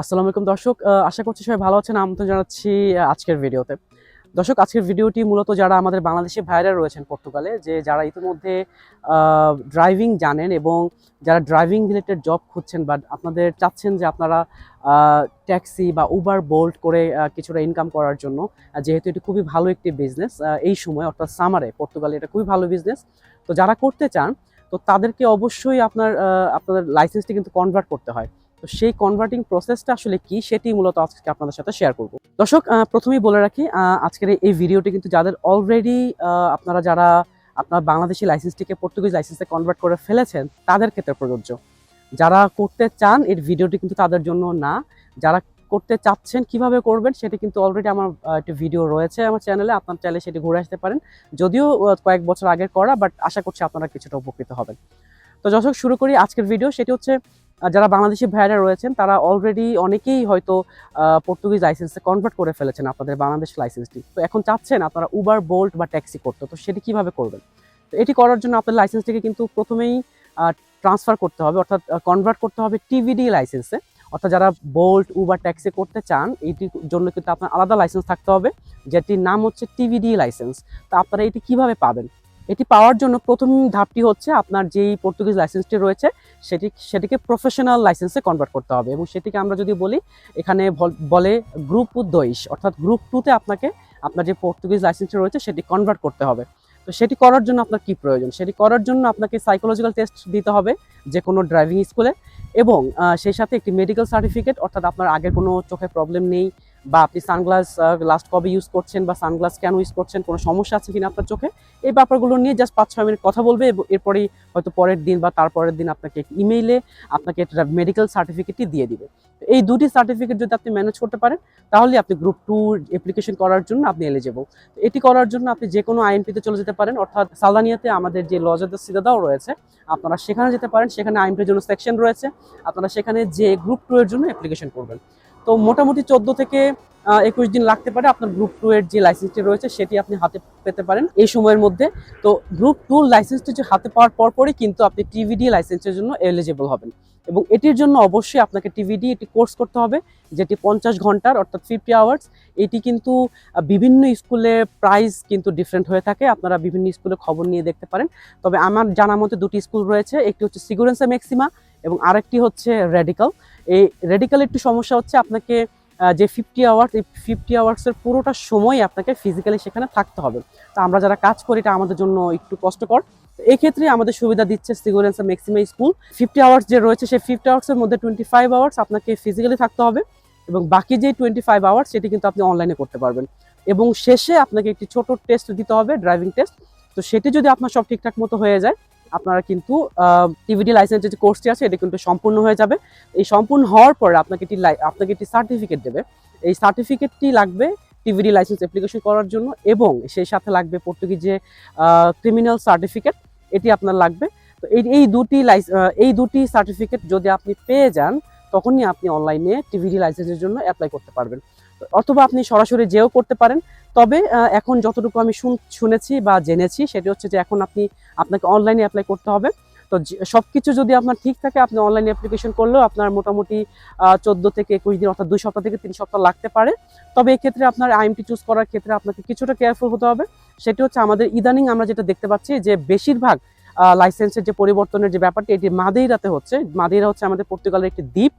আসসালামু আলাইকুম দর্শক আশা করছি সবাই ভালো আছেন। আমন্ত্রণ জানাচ্ছি আজকের ভিডিওতে। দর্শক, আজকের ভিডিওটি মূলত যারা আমাদের বাংলাদেশি ভাইরা রয়েছেন পর্তুগালে, যে যারা ইতিমধ্যে ড্রাইভিং জানেন এবং যারা ড্রাইভিং রিলেটেড জব খুঁজছেন বা আপনাদের চাচ্ছেন যে আপনারা ট্যাক্সি বা উবার বোল্ট করে কিছুটা ইনকাম করার জন্য যেহেতু এটি খুবই ভালো একটি বিজনেস এই সময়, অর্থাৎ সামারে পর্তুগালে এটা খুবই ভালো বিজনেস তো যারা করতে চান, তো তাদেরকে অবশ্যই আপনার আপনাদের লাইসেন্সটি কিন্তু কনভার্ট করতে হয়। তো সেই কনভার্টিং প্রসেসটা আসলে কি সেটি মূলত আজকে আপনাদের সাথে শেয়ার করব। দর্শক প্রথমেই বলে রাখি আজকের এই- ভিডিওটি কিন্তু যাদের অলরেডি আপনারা যারা আপনার বাংলাদেশি লাইসেন্সটিকে পর্তুগিজ লাইসেন্সে কনভার্ট করে ফেলেছেন, তাদের ক্ষেত্রে প্রযোজ্য। যারা করতে চান এর ভিডিওটি কিন্তু তাদের জন্য না। যারা করতে চাচ্ছেন, কীভাবে করবেন, সেটি কিন্তু অলরেডি আমার একটি ভিডিও রয়েছে আমার চ্যানেলে আপনার চাইলে সেটি ঘুরে আসতে পারেন। যদিও কয়েক বছর আগের করা বাট আশা করছি আপনারা কিছুটা উপকৃত হবেন। তো দর্শক, শুরু করি আজকের ভিডিও সেটি হচ্ছে যারা বাংলাদেশি ভাইয়ারা রয়েছেন, তারা অলরেডি অনেকেই হয়তো পর্তুগিজ লাইসেন্সে কনভার্ট করে ফেলেছেন আপনাদের বাংলাদেশ লাইসেন্সটি তো এখন চাচ্ছেন আপনারা উবার বোল্ট বা ট্যাক্সি করতে। তো সেটি কীভাবে করবেন? তো এটি করার জন্য আপনার লাইসেন্সটিকে কিন্তু প্রথমেই ট্রান্সফার করতে হবে। অর্থাৎ কনভার্ট করতে হবে টিভিডি লাইসেন্সে অর্থাৎ যারা বোল্ট উবার ট্যাক্সি করতে চান, এটির জন্য কিন্তু আপনার আলাদা লাইসেন্স থাকতে হবে, যেটির নাম হচ্ছে টিভিডি লাইসেন্স তো আপনারা এটি কীভাবে পাবেন? এটি পাওয়ার জন্য প্রথম ধাপটি হচ্ছে আপনার যেই পর্তুগিজ লাইসেন্সটি রয়েছে, সেটি, সেটিকে প্রফেশনাল লাইসেন্সে কনভার্ট করতে হবে। এবং সেটিকে আমরা যদি বলি, এখানে বল- গ্রুপ দইশ অর্থাৎ গ্রুপ টুতে আপনাকে আপনার যে পর্তুগিজ লাইসেন্সটি রয়েছে, সেটি কনভার্ট করতে হবে। তো সেটি করার জন্য আপনার কি প্রয়োজন? সেটি করার জন্য আপনাকে সাইকোলজিক্যাল টেস্ট দিতে হবে যে কোনো ড্রাইভিং স্কুলে এবং সেই সাথে একটি মেডিকেল সার্টিফিকেট অর্থাৎ আপনার আগের কোনো চোখে প্রবলেম নেই বা আপনি সানগ্লাস লাস্ট কবে ইউজ করছেন বা সানগ্লাস কেন ইউজ করছেন, কোনো সমস্যা আছে কিনা আপনার চোখে? এই ব্যাপারগুলো নিয়ে জাস্ট পাঁচ ছয় মিনিট কথা বলবে এরপরেই হয়তো পরের দিন বা তারপরের দিন আপনাকে ইমেইলে আপনাকে একটা মেডিকেল সার্টিফিকেটটি দিয়ে দিবে। এই দুটি সার্টিফিকেট যদি আপনি ম্যানেজ করতে পারেন, তাহলে আপনি গ্রুপ টু অ্যাপ্লিকেশন করার জন্য আপনি এলে এলিজেবল এটি করার জন্য আপনি যে কোনো আইএনপিতে চলে যেতে পারেন, অর্থাৎ সালদানিয়াতে আমাদের যে লজাদ সিদাদাও রয়েছে, আপনারা সেখানে যেতে পারেন, সেখানে আইএনপির জন্য সেকশন রয়েছে, আপনারা সেখানে যে গ্রুপ টু এর জন্য অ্যাপ্লিকেশন করবেন। তো মোটামুটি চোদ্দ থেকে একুশ দিন লাগতে পারে আপনার গ্রুপ টু এর যে লাইসেন্সটি রয়েছে, সেটি আপনি হাতে পেতে পারেন এই সময়ের মধ্যে। তো গ্রুপ টু লাইসেন্সটি হাতে পাওয়ার পর পরপরই কিন্তু আপনি টিভিডি লাইসেন্সের জন্য এলিজিবল হবেন। এবং এটির জন্য অবশ্যই আপনাকে টিভিডি একটি কোর্স করতে হবে, যেটি পঞ্চাশ ঘণ্টার, অর্থাৎ ফিফটি আওয়ার্স এটি কিন্তু বিভিন্ন স্কুলে প্রাইস কিন্তু ডিফারেন্ট হয়ে থাকে, আপনারা বিভিন্ন স্কুলে খবর নিয়ে দেখতে পারেন। তবে আমার জানা মতে দুটি স্কুল রয়েছে, একটি হচ্ছে সিগুরেন্সা ম্যাক্সিমা এবং আরেকটি হচ্ছে রেডিকাল এই রেডিকাল একটি সমস্যা হচ্ছে, আপনাকে যে ফিফটি আওয়ার্স এই ফিফটি আওয়ার্সের পুরোটা সময় আপনাকে ফিজিক্যালি সেখানে থাকতে হবে। তো আমরা যারা কাজ করি, এটা আমাদের জন্য একটু কষ্টকর। তো এই ক্ষেত্রে আমাদের সুবিধা দিচ্ছে সিগুরেন্সা ম্যাক্সিমা স্কুল ফিফটি আওয়ার্স যে রয়েছে, সেই ফিফটি আওয়ার্সের মধ্যে টোয়েন্টি ফাইভ আওয়ার্স আপনাকে ফিজিক্যালি থাকতে হবে এবং বাকি যে টোয়েন্টি ফাইভ আওয়ার্স সেটি কিন্তু আপনি অনলাইনে করতে পারবেন। এবং শেষে আপনাকে একটি ছোট টেস্ট দিতে হবে ড্রাইভিং টেস্ট তো সেটি যদি আপনার সব ঠিকঠাক মতো হয়ে যায় আপনারা কিন্তু টিভিডি লাইসেন্সের যে কোর্সটি আছে, এটা কিন্তু সম্পূর্ণ হয়ে যাবে। এই সম্পূর্ণ হওয়ার পরে আপনাকে একটি আপনাকে একটি সার্টিফিকেট দেবে। এই সার্টিফিকেটটি লাগবে টিভিডি লাইসেন্স অ্যাপ্লিকেশন করার জন্য এবং সেই সাথে লাগবে পর্তুগিজ ক্রিমিনাল সার্টিফিকেট এটি আপনার লাগবে। তো এই এই দুটি এই দুটি সার্টিফিকেট যদি আপনি পেয়ে যান, তখনই আপনি অনলাইনে টিভিডি লাইসেন্সের জন্য অ্যাপ্লাই করতে পারবেন। অথবা আপনি সরাসরি যেও করতে পারেন। তবে এখন যতটুকু আমি শুন- শুনেছি বা জেনেছি সেটি হচ্ছে যে এখন আপনি আপনাকে অনলাইনে অ্যাপ্লাই করতে হবে। তো সব কিছু যদি আপনার ঠিক থাকে, আপনি অনলাইনে অ্যাপ্লিকেশন করলেও আপনার মোটামুটি চোদ্দ থেকে একুশ দিন অর্থাৎ দুই সপ্তাহ থেকে তিন সপ্তাহ লাগতে পারে। তবে এক্ষেত্রে আপনার আইএমটি চুজ করার ক্ষেত্রে আপনাকে কিছুটা কেয়ারফুল হতে হবে। সেটি হচ্ছে আমাদের ইদানিং আমরা যেটা দেখতে পাচ্ছি যে বেশিরভাগ লাইসেন্সের যে পরিবর্তনের যে ব্যাপারটি, এটি মাদেইরাতে হচ্ছে। মাদেইরা হচ্ছে আমাদের পর্তুগালের একটি দ্বীপ।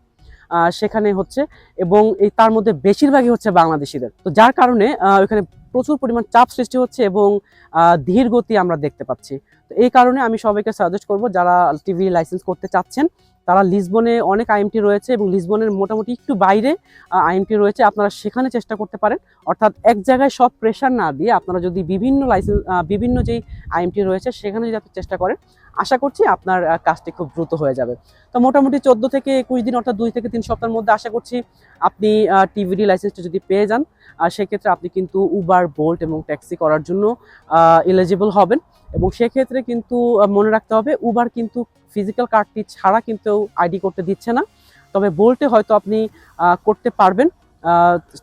সেখানে হচ্ছে এবং এই তার মধ্যে বেশিরভাগই হচ্ছে বাংলাদেশিদের। তো যার কারণে ওখানে প্রচুর পরিমাণ চাপ সৃষ্টি হচ্ছে এবং ধীর গতি আমরা দেখতে পাচ্ছি। তো এই কারণে আমি সবাইকে সাজেস্ট করব, যারা টিভি লাইসেন্স করতে চাচ্ছেন তারা লিসবনে অনেক আইএমটি রয়েছে এবং লিসবনের মোটামুটি একটু বাইরে আইএমটি রয়েছে, আপনারা সেখানে চেষ্টা করতে পারেন। অর্থাৎ এক জায়গায় সব প্রেশার না দিয়ে আপনারা যদি বিভিন্ন লাইসেন্স বিভিন্ন যেই আইএমটি রয়েছে সেখানে যদি আপনি চেষ্টা করেন, আশা করছি আপনার কাজটি খুব দ্রুত হয়ে যাবে। তো মোটামুটি চোদ্দ থেকে একুশ দিন অর্থাৎ দুই থেকে তিন সপ্তাহের মধ্যে আশা করছি আপনি টিভিডি লাইসেন্সটা যদি পেয়ে যান সেক্ষেত্রে আপনি কিন্তু উবার বোল্ট এবং ট্যাক্সি করার জন্য এলিজিবল হবেন। এবং সেক্ষেত্রে কিন্তু মনে রাখতে হবে উবার কিন্তু ফিজিক্যাল কার্ডটি ছাড়া কিন্তু আইডি করতে দিচ্ছে না। তবে বোল্টে হয়তো আপনি করতে পারবেন।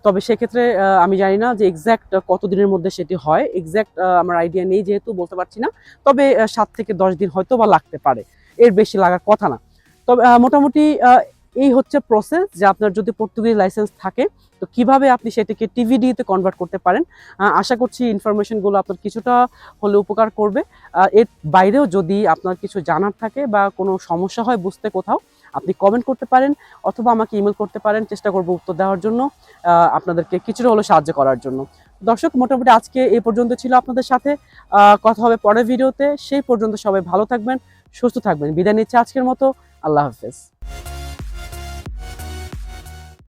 তবে সেক্ষেত্রে আমি জানি না যে এক্স্যাক্ট কত দিনের মধ্যে সেটি হয়। এক্স্যাক্ট আমার আইডিয়া নেই যেহেতু, বলতে পারছি না। তবে সাত থেকে দশ দিন হয়তো বা লাগতে পারে। এর বেশি লাগার কথা না। তবে মোটামুটি এই হচ্ছে প্রসেস যে আপনার যদি পর্তুগিজ লাইসেন্স থাকে, তো কীভাবে আপনি সেটাকে টিভিডিতে কনভার্ট করতে পারেন? আশা করছি ইনফরমেশনগুলো আপনার কিছুটা হলে উপকার করবে। এর বাইরেও যদি আপনার কিছু জানার থাকে বা কোনো সমস্যা হয় বুঝতে কোথাও, আপনি কমেন্ট করতে পারেন অথবা আমাকে ইমেল করতে পারেন। চেষ্টা করব উত্তর দেওয়ার জন্য আপনাদেরকে কিছুটা হলেও সাহায্য করার জন্য। দর্শক, মোটামুটি আজকে এই পর্যন্ত ছিল আপনাদের সাথে। কথা হবে পরের ভিডিওতে। সেই পর্যন্ত সবাই ভালো থাকবেন, সুস্থ থাকবেন। বিদায় নিচ্ছে আজকের মতো। আল্লাহ হাফেজ।